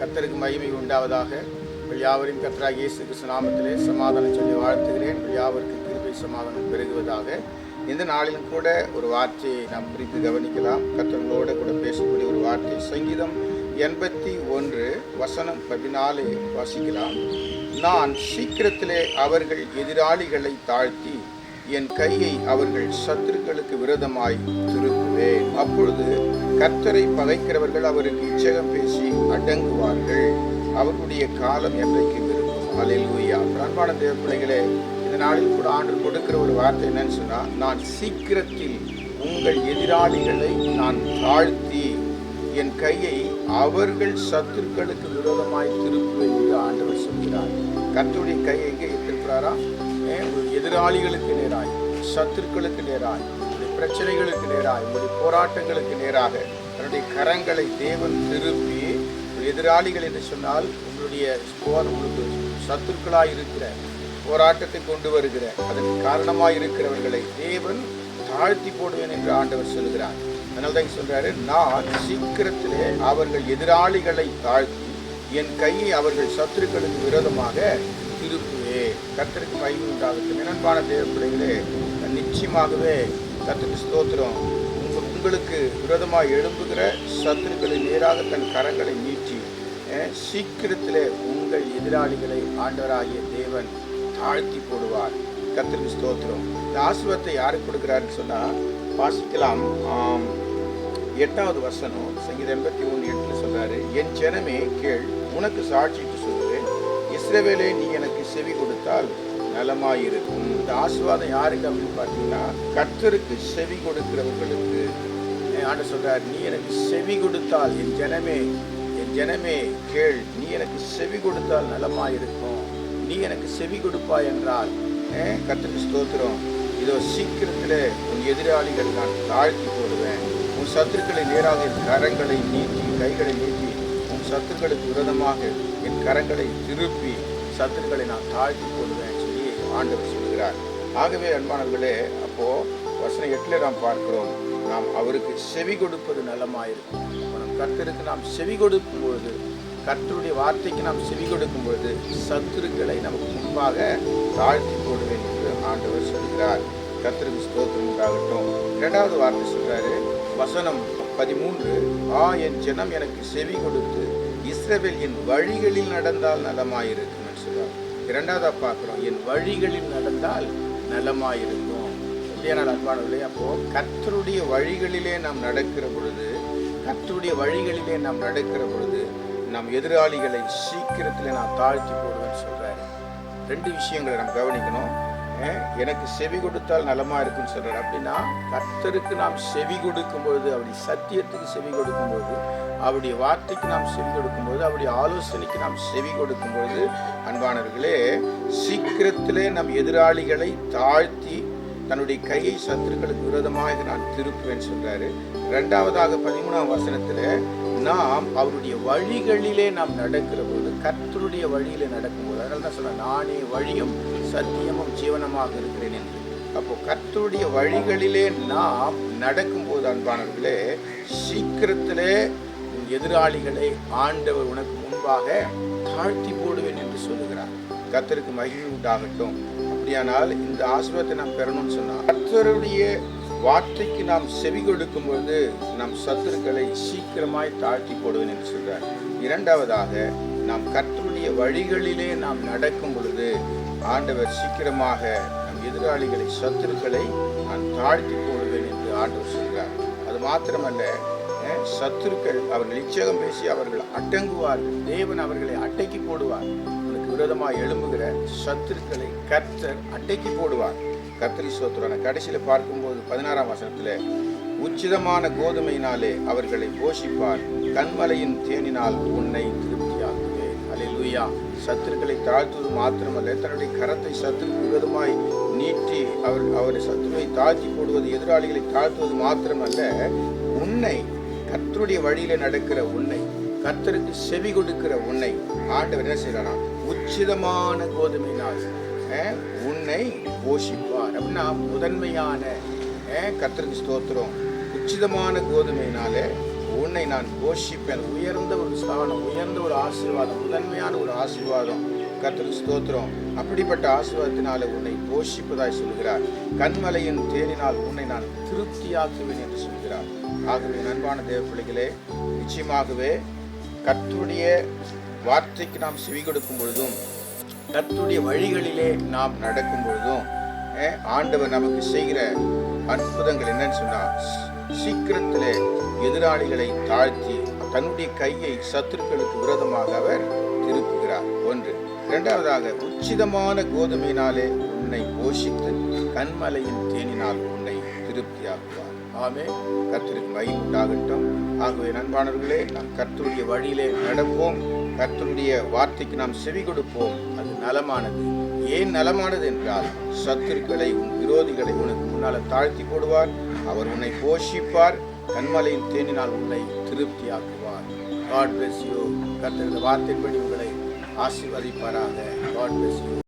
கத்தருக்கு மகிமை உண்டாவதாக. யாவரின் யாவரையும் கத்தராக இயேசு கிறிஸ்து நாமத்திலே சமாதானம் சொல்லி வாழ்த்துகிறேன். யாவருக்கு கிருபை சமாதானம் பெருகுவதாக. இந்த நாளிலும் கூட ஒரு வார்த்தையை நாம் பிரித்து கவனிக்கலாம். கத்தர்களோடு கூட பேசக்கூடிய ஒரு வார்த்தை சங்கீதம் எண்பத்தி ஒன்று வசனம் பதினாலு வாசிக்கலாம். நான் சீக்கிரத்திலே அவர்கள் எதிராளிகளை தாழ்த்தி என் கையை அவர்கள் சத்துருக்களுக்கு விரோதமாய் திருப்புவேன் அப்பொழுது கர்த்தரை பகைக்கிறவர்கள் அவருக்கு இச்சகம் பேசி அடங்குவார்கள். அவருடைய காலம் என்றைக்கும் இருக்கும்? அலையிலூயா அன்பான தேவ பிள்ளைகளே இந்த நாளில் கூட ஆண்டு கொடுக்கிற ஒரு வார்த்தை என்னன்னு சொன்னால் நான் சீக்கிரத்தில் உங்கள் எதிராளிகளை நான் தாழ்த்தி என் கையை அவர்கள் சத்துருக்களுக்கு விரோதமாய் திருப்புவேன் என்று ஆண்டவர் சொல்கிறார். கர்த்தருடைய கையை எங்கே திருப்புறாரா ஏன் எதிராளிகளுக்கு நேராய் சத்துருக்களுக்கு நேராய். பிரச்சனைகளுக்கு நேராக உங்களுடைய போராட்டங்களுக்கு நேராக தன்னுடைய கரங்களை தேவன் திருப்பி எதிராளிகள் என்று சொன்னால் உங்களுடைய போர் உங்களுக்கு சத்துருக்களாக இருக்கிற போராட்டத்தை கொண்டு வருகிற அதற்கு காரணமாக இருக்கிறவர்களை தேவன் தாழ்த்தி போடுவேன் என்று ஆண்டவர் சொல்கிறார். அதனால தான் சொல்றாரு நான் சீக்கிரத்திலே அவர்கள் எதிராளிகளை தாழ்த்தி என் கையை அவர்கள் சத்துருக்களுக்கு விரோதமாக திருப்புவே கர்த்தருக்கு மகிமை உண்டாகட்டும் நண்பான தேவ பிள்ளைகளே நிச்சயமாகவே கத்துக்கு ஸ்தோத்திரம். உங்கள் உங்களுக்கு விரோதமாக எழும்புகிற சத்துருக்களை நேராக தன் கரங்களை நீட்டி சீக்கிரத்தில் உங்கள் எதிராளிகளை ஆண்டவராகிய தேவன் தாழ்த்தி போடுவார். கர்த்தருக்கு ஸ்தோத்திரம். இந்த ஆசிர்வாதத்தை யாருக்கு கொடுக்குறாருன்னு சொன்னால் வாசிக்கலாம். ஆம், எட்டாவது வசனம் சங்கீதம் எண்பத்தி ஒன்று எட்டுல சொன்னார் என் ஜனமே கேள் உனக்கு சாட்சிட்டு சொல்லுவேன். இஸ்ரவேலே நீ எனக்கு செவி கொடுத்தால் நலமாயிருக்கும். இந்த ஆசீர்வாதம் யாருக்கு அப்படின்னு பார்த்தீங்கன்னா கர்த்தருக்கு செவி கொடுக்கிறவர்களுக்கு. ஆண்டு சொல்றார் நீ எனக்கு செவி கொடுத்தால் என் ஜனமே என் ஜனமே கேள். நீ எனக்கு செவி கொடுத்தால் நலமாயிருக்கும். நீ எனக்கு செவி கொடுப்பா என்றால் கர்த்தருக்கு ஸ்தோத்திரம். இதோ சீக்கிரத்தில் உன் எதிராளிகள் நான் தாழ்த்தி போடுவேன். உன் சத்துருக்களை நேராக என் கரங்களை நீட்டி கைகளை நீட்டி உன் சத்துருக்களுக்கு விரோதமாக என் கரங்களை திருப்பி சத்துருக்களை நான் தாழ்த்தி போடுவேன். ஆண்டவர் சொல்கிறார். ஆகவே அன்பானவர்களே அப்போ வசனம் எட்டில் நாம் பார்க்கிறோம். நாம் அவருக்கு செவி கொடுப்பது நலமாயிருக்கும். நம் கர்த்தருக்கு நாம் செவி கொடுக்கும் பொழுது கர்த்தருடைய வார்த்தைக்கு நாம் செவி கொடுக்கும் பொழுது சத்துருக்களை நமக்கு முன்பாக தாழ்த்தி போடுவேன் என்று ஆண்டவர் சொல்கிறார். கர்த்தருக்கு ஸ்தோத்திரம் உண்டாகட்டும். இரண்டாவது வார்த்தை சொல்றாரு வசனம் பதிமூன்று ஆ என் ஜனம் எனக்கு செவி கொடுத்து இஸ்ரவேல் என் வழிகளில் நடந்தால் நலமாயிருக்கும். இரண்டாவதாக பார்க்குறோம் என் வழிகளில் நடந்தால் நலமாயிருக்கும். அப்படியான அன்பானவர்களே அப்போது கத்தருடைய வழிகளிலே நாம் நடக்கிற பொழுது கத்தருடைய வழிகளிலே நாம் நடக்கிற பொழுது நம் எதிராளிகளை சீக்கிரத்தில் நான் தாழ்த்தி போடுவேன்னு சொல்கிறாரு ரெண்டு விஷயங்களை நாம் கவனிக்கணும். எனக்கு செவி கொடுத்தால் நலமா இருக்குன்னு சொல்றாரு. அப்படின்னா கர்த்தருக்கு நாம் செவி கொடுக்கும்போது அவருடைய சத்தியத்துக்கு செவி கொடுக்கும்போது அவருடைய வார்த்தைக்கு நாம் செவி கொடுக்கும்போது அவருடைய ஆலோசனைக்கு நாம் செவி கொடுக்கும்போது அன்பானவர்களே சீக்கிரத்திலே நம் எதிராளிகளை தாழ்த்தி தன்னுடைய கையை சத்துருக்களுக்கு விரோதமாக நான் திருப்புவேன் சொல்றாரு. இரண்டாவதாக பதிமூணாம் வசனத்துல நாம் அவருடைய வழிகளிலே நாம் நடக்கிற போது கர்த்தருடைய வழியிலே நடக்கும்போது அதனால தான் சொல்ல நானே வழியும் சத்தியமும் ஜீவனமாக இருக்கிறேன் என்று. அப்போ கர்த்தருடைய வழிகளிலே நாம் நடக்கும்போது அன்பானவர்களே சீக்கிரத்திலே எதிராளிகளை ஆண்டவர் உனக்கு முன்பாக தாழ்த்தி போடுவேன் என்று சொல்லுகிறார். கர்த்தருக்கு மகிழ்வு உண்டாகட்டும். அப்படியானால் இந்த ஆசீர்வாதத்தை நாம் பெறணும்னு சொன்னால் கர்த்தருடைய வார்த்தைக்கு நாம் செவி கொடுக்கும் பொழுது நம் சத்துருக்களை சீக்கிரமாய் தாழ்த்தி போடுவேன் என்று சொல்றார். இரண்டாவதாக நாம் கர்த்தருடைய வழிகளிலே நாம் நடக்கும் பொழுது ஆண்டவர் சீக்கிரமாக நம் எதிராளிகளை சத்துருக்களை நான் தாழ்த்தி போடுவேன் என்று ஆண்டவர் சொல்கிறார். அது மாத்திரமல்ல சத்துருக்கள் அவர்கள் நிச்சயம் பேசி அவர்கள் அடங்குவார்கள். தேவன் அவர்களை அட்டைக்கு போடுவார். உனக்கு விரோதமாக எழும்புகிற சத்துருக்களை கர்த்தர் அட்டைக்கு போடுவார். கர்த்தரி சோத்திரான கடைசியில் பார்க்கும்போது பதினாறாம் வசனத்தில் உச்சிதமான கோதுமையினாலே அவர்களை போஷிப்பார். கண்மலையின் தேனினால் உன்னை ஐயா சத்துருக்களை தாழ்த்துவது மாத்திரமல்ல. தன்னுடைய கரத்தை சத்துருக்கு விதமாய் நீட்டி அவர் அவர் சத்துருவை தாழ்த்தி போடுவது எதிராளிகளை தாழ்த்துவது மாத்திரமல்ல. உன்னை கத்தருடைய வழியில நடக்கிற உன்னை கத்தருக்கு செவி கொடுக்கிற உன்னை ஆண்டவர் என்ன செய்யலாம் உச்சிதமான கோதுமையினால் உன்னை போஷிப்பார். அப்படின்னா முதன்மையான அஹ், ஸ்தோத்திரம். உச்சிதமான கோதுமையினால உன்னை நான் போஷிப்பேன். உயர்ந்த ஒரு ஸ்தானம் உயர்ந்த ஒரு ஆசீர்வாதம் முதன்மையான ஒரு ஆசீர்வாதம். கர்த்தருக்கு ஸ்தோத்திரம். அப்படிப்பட்ட ஆசீர்வாதத்தினால உன்னை போஷிப்பதாய் சொல்கிறார். கண்மலையின் தேனினால் உன்னை நான் திருப்தியாக்குவேன் என்று சொல்கிறார். ஆகவே நண்பான தேவ பிள்ளைகளே நிச்சயமாகவே கர்த்தருடைய வார்த்தைக்கு நாம் செவி கொடுக்கும் பொழுதும் கர்த்தருடைய வழிகளிலே நாம் நடக்கும் பொழுதும் ஆண்டவர் நமக்கு செய்கிற அற்புதங்கள் என்னன்னு சொன்னால் சீக்கிரத்தில் எதிராளிகளை தாழ்த்தி தன்னுடைய கையை சத்துருக்களுக்கு விரோதமாக அவர் திருப்புகிறார். ஒன்று. இரண்டாவதாக உச்சிதமான கோதுமையினாலே உன்னை போஷித்து கண்மலையின் தேனினால் உன்னை திருப்தியாக்குவார். ஆமே கர்த்தருக்கு மயில் உண்டாகட்டும். ஆகவே நண்பானவர்களே நாம் கர்த்தருடைய வழியிலே நடப்போம். கர்த்தருடைய வார்த்தைக்கு நாம் செவி கொடுப்போம். அது நலமானது. ஏன் நலமானது என்றால் சத்துருக்களை உன் விரோதிகளை உனக்கு முன்னால் தாழ்த்தி போடுவார். அவர் உன்னை போஷிப்பார் கண்மலையின் தேனினால் உன்னை திருப்தியாக்குவார். காட் பிளஸ் யூ கர்த்தருடைய வார்த்தையின்படி உங்களை ஆசீர்வதிப்பாராக. God bless you